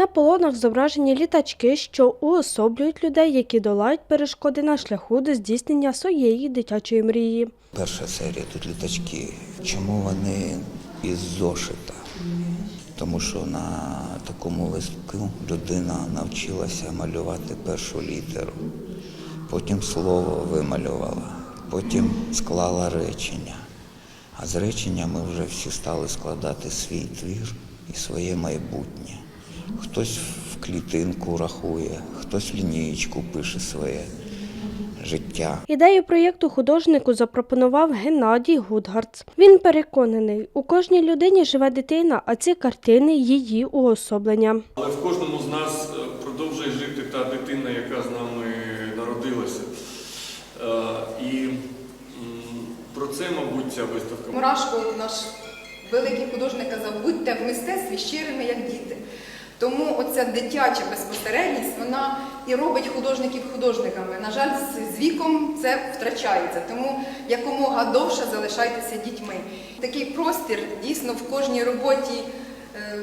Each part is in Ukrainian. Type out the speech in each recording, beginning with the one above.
На полонах зображені літачки, що уособлюють людей, які долають перешкоди на шляху до здійснення своєї дитячої мрії. Перша серія тут літачки. Чому вони із зошита? Тому що на такому листку людина навчилася малювати першу літеру, потім слово вималювала, потім склала речення. А з речення ми вже всі стали складати свій твір і своє майбутнє. Хтось в клітинку рахує, хтось в лінієчку пише своє життя. Ідею проєкту художнику запропонував Геннадій Гудгарц. Він переконаний, у кожній людині живе дитина, а ці картини її уособлення. Але в кожному з нас е, продовжує жити та дитина, яка з нами народилася. Е, І про це, мабуть, ця виставка. Мурашко, наш великий художник казав, будьте в мистецтві щирими, як діти. Тому оця дитяча безпосередність, вона і робить художників художниками. На жаль, з- віком це втрачається. Тому якомога довше залишайтеся дітьми. Такий простір дійсно в кожній роботі е,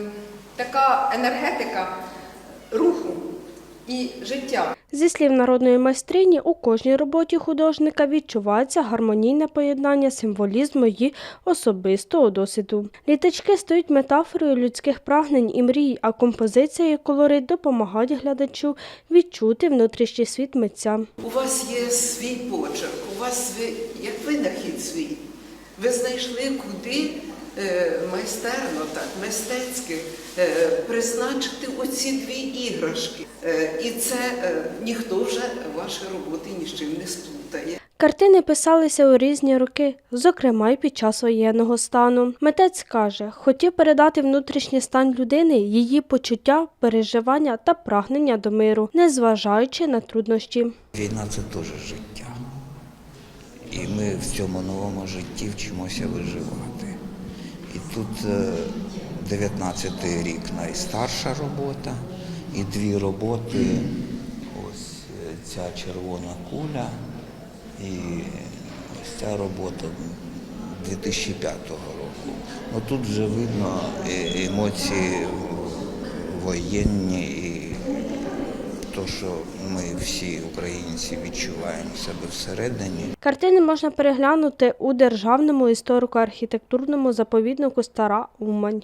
така енергетика руху і життя. Зі слів народної майстрині, у кожній роботі художника відчувається гармонійне поєднання символізму і особистого досвіду. Літачки стають метафорою людських прагнень і мрій, а композиція і колорит допомагають глядачу відчути внутрішній світ митця. У вас є свій почерк, у вас ви, як винахід свій. Ви знайшли, куди майстерно, так, мистецьки е, призначити оці дві іграшки. Е, і це е, ніхто вже ваші роботи ні з чим не сплутає. Картини писалися у різні роки, зокрема й під час воєнного стану. Митець каже, хотів передати внутрішній стан людини, її почуття, переживання та прагнення до миру, незважаючи на труднощі. Війна це теж життя. І ми в цьому новому житті вчимося виживати. Тут 19-й рік найстарша робота, і дві роботи. Ось е, ця червона куля і ось ця робота 2005 року. Ну тут вже видно е, емоції воєнні і то, що ми всі українці відчуваємо себе всередині. Картини можна переглянути у державному історико-архітектурному заповіднику Стара Умань.